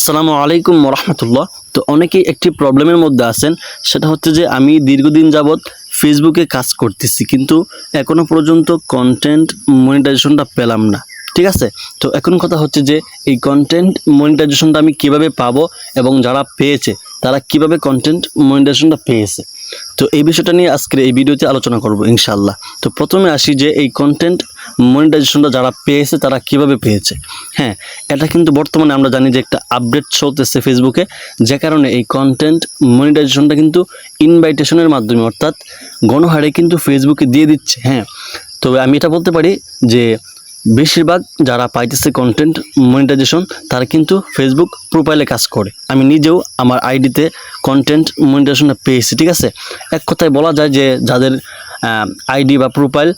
আসসালামু আলাইকুম রহমতুল্লাহ। তো অনেকেই একটি প্রবলেমের মধ্যে আছেন, সেটা হচ্ছে যে আমি দীর্ঘদিন যাবৎ ফেসবুকে কাজ করতেছি, কিন্তু এখনও পর্যন্ত কন্টেন্ট মনিটাইজেশনটা পেলাম না। ঠিক আছে? তো এখন কথা হচ্ছে যে এই কন্টেন্ট মনিটাইজেশনটা আমি কীভাবে পাবো এবং যারা পেয়েছে, তারা কীভাবে কন্টেন্ট মনিটাইজেশনটা পেয়েছে? তো এই বিষয়টা নিয়ে আজকের এই ভিডিওতে আলোচনা করব ইনশাল্লাহ তো প্রথমে আসি যে এই কন্টেন্ট মনিটাইজেশনটা যারা পেয়েছে, তারা কীভাবে পেয়েছে? হ্যাঁ এটা কিন্তু বর্তমানে আমরা জানি যে একটা আপডেট চলতেছে ফেসবুকে যে কারণে এই কন্টেন্ট মনিটাইজেশনটা কিন্তু ইনভাইটেশনের মাধ্যমে, অর্থাৎ গণহারে কিন্তু ফেসবুকে দিয়ে দিচ্ছে হ্যাঁ। তবে আমি এটা বলতে পারি যে বেশিরভাগ যারা পাইতেছে কন্টেন্ট মনিটাইজেশন তারা কিন্তু ফেসবুক প্রোফাইলে কাজ করে। আমি নিজেও আমার আইডিতে কন্টেন্ট মনিটাইজেশনটা পেয়েছি, ঠিক আছে? এক কথায় বলা যায় যে যাদের আইডি বা প্রোফাইল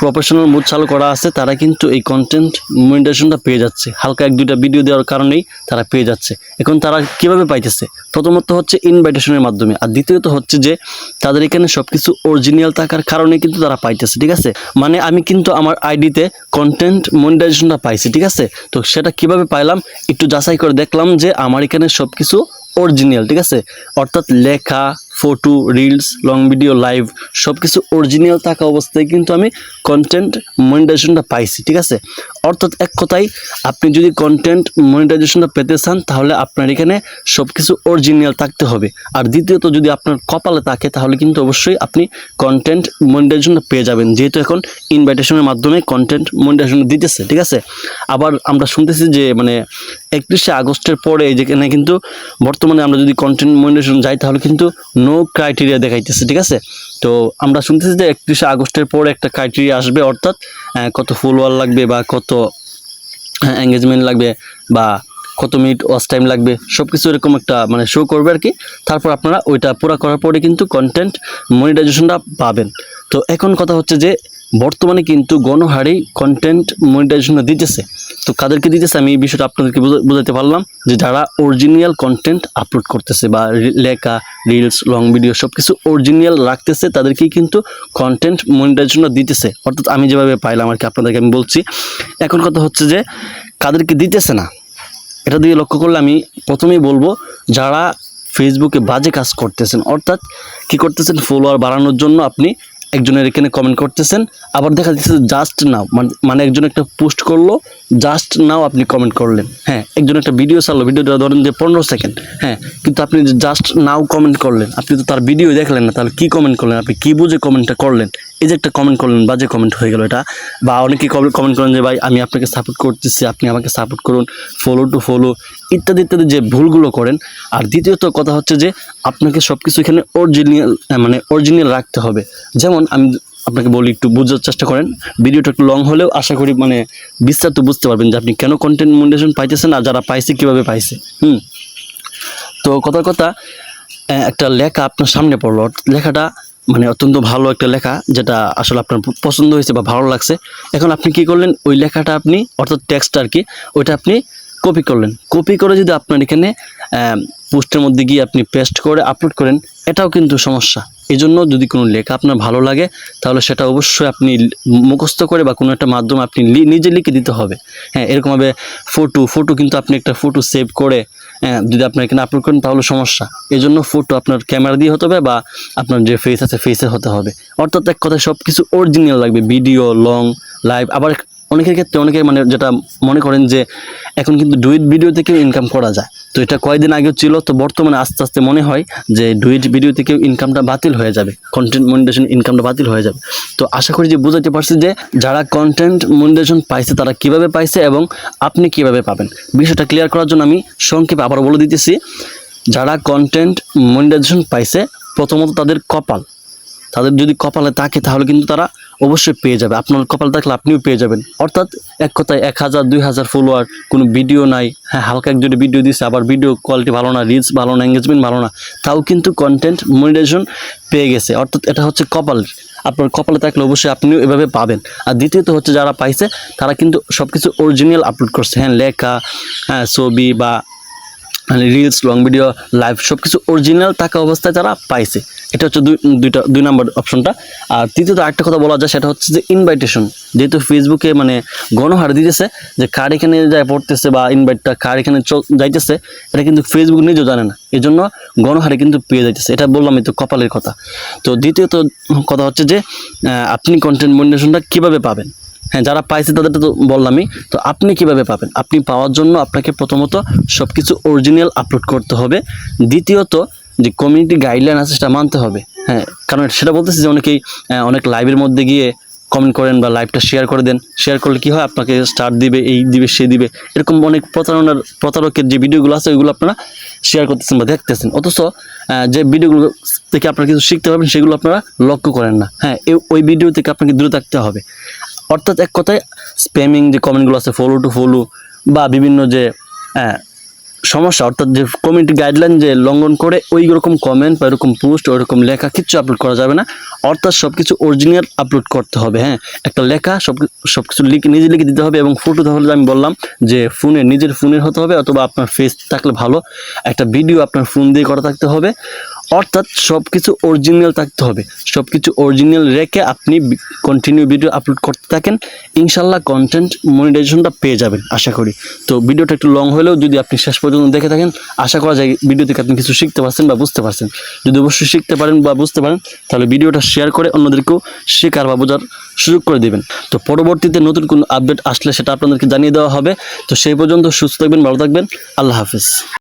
প্রফেশনাল মুড চালু করা আছে, তারা কিন্তু এই কন্টেন্ট মনিটাইজেশনটা পেয়ে যাচ্ছে। হালকা এক দুইটা ভিডিও দেওয়ার কারণেই তারা পেয়ে যাচ্ছে। এখন তারা কীভাবে পাইতেছে? প্রথমত হচ্ছে ইনভাইটেশনের মাধ্যমে। আর দ্বিতীয়ত হচ্ছে যে, তাদের এখানে সব কিছু অরিজিনাল থাকার কারণে কিন্তু তারা পাইতেছে, ঠিক আছে? মানে আমি কিন্তু আমার আইডিতে কন্টেন্ট মনিটাইজেশনটা পাইছি, ঠিক আছে? তো সেটা কীভাবে পাইলাম? একটু যাচাই করে দেখলাম যে আমার এখানে সব কিছু অরিজিনাল ঠিক আছে? অর্থাৎ লেখা photo reels long video live সব কিছু অরিজিনাল থাকা অবস্থায় কিন্তু আমি কন্টেন্ট মনিটাইজেশনটা পাইছি, ঠিক আছে? অর্থাৎ এক কথায়, আপনি যদি কন্টেন্ট মনিটাইজেশনটা পেতে চান, তাহলে আপনার এখানে সব কিছু অরিজিনাল থাকতে হবে। আর দ্বিতীয়ত, যদি আপনার কপালে থাকে, তাহলে কিন্তু অবশ্যই আপনি কন্টেন্ট মনিটাইজেশনটা পেয়ে যাবেন। যেহেতু এখন ইনভাইটেশনের মাধ্যমে কন্টেন্ট মনিটাইজেশন দিতেছে, ঠিক আছে? আবার আমরা শুনতেছি যে মানে একত্রিশে আগস্টের পরে যেখানে কিন্তু বর্তমানে আমরা যদি কন্টেন্ট মনিটাইজেশন যাই, তাহলে কিন্তু নো ক্রাইটেরিয়া দেখাইতেছে, ঠিক আছে? তো আমরা শুনতেছি যে একত্রিশে আগস্টের পর একটা ক্রাইটেরিয়া আসবে, অর্থাৎ কত ফলোয়ার লাগবে বা কত এঙ্গেজমেন্ট লাগবে বা কত মিনিট ওয়াশ টাইম লাগবে সব কিছু এরকম একটা মানে শো করবে আর কি তারপর আপনারা ওইটা পুরো করার পরে কিন্তু কন্টেন্ট মনিটাইজেশনটা পাবেন। তো এখন কথা হচ্ছে যে বর্তমানে কিন্তু গণহারেই কন্টেন্ট মনিটাইজেশনটা দিতেছে। তো কাদেরকে দিতেছে আমি এই বিষয়টা আপনাদেরকে বুঝা- বুঝাতে পারলাম যে যারা অরিজিনাল কন্টেন্ট আপলোড করতেছে বা লেখা রিলস লং ভিডিও সব কিছু অরিজিনাল রাখতেছে, তাদেরকেই কিন্তু কন্টেন্ট মনিটাইজেশনটা দিতেছে। অর্থাৎ আমি যেভাবে পাইলাম আর কি আপনাদেরকে আমি বলছি, এখন কথা হচ্ছে যে কাদেরকে দিতেছে না। এটা দিয়ে লক্ষ্য করলে আমি প্রথমেই বলব, যারা ফেসবুকে বাজে কাজ করতেছেন, অর্থাৎ কি করতেছেন? ফলোয়ার বাড়ানোর জন্য আপনি একজনের এখানে কমেন্ট করতেছেন, আবার দেখা যাচ্ছে জাস্ট নাও মানে একজন একটা পোস্ট করল জাস্ট নাও আপনি কমেন্ট করলেন। হ্যাঁ একজন একটা ভিডিও চাললো ভিডিওটা ধরেন যে পনেরো সেকেন্ড হ্যাঁ কিন্তু আপনি জাস্ট নাও কমেন্ট করলেন, আপনি তো তার ভিডিও দেখলেন না, তাহলে কী কমেন্ট করলেন? আপনি কী বুঝে কমেন্টটা করলেন? এই যে একটা কমেন্ট করলেন, বাজে কমেন্ট হয়ে গেল এটা। বা অনেকে কমেন্ট করেন যে, ভাই, আমি আপনাকে সাপোর্ট করতেছি, আপনি আমাকে সাপোর্ট করুন ফলো টু ফলো ইত্যাদি ইত্যাদি যে ভুলগুলো করেন। আর দ্বিতীয়ত কথা হচ্ছে যে, আপনাকে সব কিছু এখানে অরিজিনাল মানে অরিজিনাল রাখতে হবে। যেমন আমি আপনাকে বলি, একটু বোঝার চেষ্টা করেন। ভিডিওটা একটু লং হলেও আশা করি মানে বিস্তারিত বুঝতে পারবেন যে, আপনি কেন কন্টেন্ট মনিটাইজেশন পাইতেছেন আর যারা পাইছে, কীভাবে পাইছে। হুম? তো কথা কথা একটা লেখা আপনার সামনে পড়ল। লেখাটা মানে অত্যন্ত ভালো একটা লেখা, যেটা আসলে আপনার পছন্দ হয়েছে বা ভালো লাগছে। এখন আপনি কি করলেন? ওই লেখাটা আপনি, অর্থাৎ টেক্সট আর কি, ওইটা আপনি কপি করলেন। কপি করে যদি আপনার এখানে পোস্টের মধ্যে গিয়ে আপনি পেস্ট করে আপলোড করেন, এটাও কিন্তু সমস্যা। এই জন্য যদি কোনো লেখা আপনার ভালো লাগে তাহলে সেটা অবশ্যই আপনি মুখস্থ করে বা কোনো একটা মাধ্যমে আপনি নিজে লিখে দিতে হবে। হ্যাঁ এরকমভাবে ফটো ফটো কিন্তু আপনি একটা ফটো সেভ করে হ্যাঁ, যদি আপনি এখানে আপলোড করেন তাহলে সমস্যা। এই জন্য ফটো আপনার ক্যামেরা দিয়ে হতে হবে বা আপনার যে ফেস আছে ফেসে হতে হবে। অর্থাৎ এক কথায় সব কিছু অরিজিনাল লাগবে ভিডিও লং লাইভ আবার অনেকের ক্ষেত্রে অনেকে মানে যেটা মনে করেন যে এখন কিন্তু ডুইট ভিডিও থেকেও ইনকাম করা যায়। তো এটা কয়েকদিন আগেও ছিল, তো বর্তমানে আস্তে আস্তে মনে হয় যে ডুইট ভিডিও থেকেও ইনকামটা বাতিল হয়ে যাবে কন্টেন্ট মনিটেশন ইনকামটা বাতিল হয়ে যাবে। তো আশা করি যে বুঝাতে পারছি যে যারা কন্টেন্ট মনিটেশন পাইছে তারা কীভাবে পাইছে এবং আপনি কীভাবে পাবেন। বিষয়টা ক্লিয়ার করার জন্য আমি সংক্ষেপে আবার বলে দিতেছি, যারা কন্টেন্ট মনিটাইজেশন পাইছে, প্রথমত তাদের কপাল। তাদের যদি কপালে থাকে তাহলে কিন্তু তারা অবশ্যই পেয়ে যাবে। আপনার কপাল থাকলে আপনিও পেয়ে যাবেন। অর্থাৎ এক কথায় এক হাজার, দুই হাজার ফলোয়ার কোনো ভিডিও নাই। হ্যাঁ হালকা এক দুটি ভিডিও দিচ্ছে আবার ভিডিও কোয়ালিটি ভালো না রিলস ভালো না এঙ্গেজমেন্ট ভালো না, তাও কিন্তু কন্টেন্ট মনিটাইজেশন পেয়ে গেছে। অর্থাৎ এটা হচ্ছে কপাল। আপনার কপালে থাকলে অবশ্যই আপনিও এভাবে পাবেন। আর দ্বিতীয়ত হচ্ছে যারা পাইছে, তারা কিন্তু সব কিছু অরিজিনাল আপলোড করছে। হ্যাঁ লেখা হ্যাঁ ছবি বা মানে রিলস লং ভিডিও লাইভ সব কিছু অরিজিনাল থাকা অবস্থায় তারা পাইছে। এটা হচ্ছে দুই, দুইটা, দুই নম্বর অপশনটা আর তৃতীয়ত আরেকটা কথা বলা যায়, সেটা হচ্ছে যে ইনভাইটেশন যেহেতু ফেসবুকে মানে গণহার দিতেছে যে কার এখানে যায় পড়তেছে বা ইনভাইটটা কার এখানে যাইতেছে, এটা কিন্তু ফেসবুক নিজেও জানে না। এই জন্য গণহারে কিন্তু পেয়ে যাইতেছে। এটা বললাম তো কপালের কথা। তো দ্বিতীয়ত কথা হচ্ছে যে আপনি কন্টেন্ট মনিটেশনটা কীভাবে পাবেন? হ্যাঁ যারা পাইছে তাদেরটা তো বললামই। তো আপনি কীভাবে পাবেন? আপনি পাওয়ার জন্য আপনাকে প্রথমত সব কিছু অরিজিনাল আপলোড করতে হবে। দ্বিতীয়ত যে কমিউনিটি গাইডলাইন আছে সেটা মানতে হবে। হ্যাঁ কারণ সেটা বলতেছি যে অনেকেই অনেক লাইভের মধ্যে গিয়ে কমেন্ট করেন বা লাইভটা শেয়ার করে দেন। শেয়ার করলে কি হয়? আপনাকে স্টার দিবে, এই দিবে, সে দিবে। এরকম অনেক প্রতারণার, প্রতারকের যে ভিডিওগুলো আছে, ওইগুলো আপনারা শেয়ার করতেছেন বা দেখতেছেন। অথচ যে ভিডিওগুলো থেকে আপনারা কিছু শিখতে পারবেন, সেগুলো আপনারা লক্ষ্য করেন না। হ্যাঁ ওই ভিডিও থেকে আপনাকে দূরে থাকতে হবে। অর্থাৎ এক কথায় স্প্যামিং যে কমেন্টগুলো আছে ফলো টু ফলো বা বিভিন্ন যে হ্যাঁ, সমস্যা অর্থাৎ যে কমিউনিটি গাইডলাইন যে লঙ্ঘন করে ওই রকম কমেন্ট বা এরকম পোস্ট ওইরকম লেখা কিচ্ছু আপলোড করা যাবে না। অর্থাৎ সব কিছু অরিজিনাল আপলোড করতে হবে হ্যাঁ। একটা লেখা সব সব কিছু লিখে নিজে লিখে দিতে হবে এবং ফটো তাহলে আমি বললাম যে ফোনের নিজের ফোনের হতে হবে অথবা আপনার ফেস থাকলে ভালো। একটা ভিডিও আপনার ফোন দিয়ে করা থাকতে হবে। অর্থাৎ সব কিছু অরিজিনাল থাকতে হবে। সব কিছু অরিজিনাল রেখে আপনি কন্টিনিউ ভিডিও আপলোড করতে থাকেন। ইনশাল্লাহ কন্টেন্ট মনিটাইজেশনটা পেয়ে যাবেন, আশা করি। তো ভিডিওটা একটু লং হলেও যদি আপনি শেষ পর্যন্ত দেখে থাকেন, আশা করা যায় ভিডিও থেকে আপনি কিছু শিখতে পারছেন বা বুঝতে পারছেন। যদি অবশ্যই শিখতে পারেন বা বুঝতে পারেন, তাহলে ভিডিওটা শেয়ার করে অন্যদেরকেও শেখার বা বোঝার সুযোগ করে দেবেন। তো পরবর্তীতে নতুন কোনো আপডেট আসলে সেটা আপনাদেরকে জানিয়ে দেওয়া হবে। তো সেই পর্যন্ত সুস্থ থাকবেন, ভালো থাকবেন। আল্লাহ হাফিজ।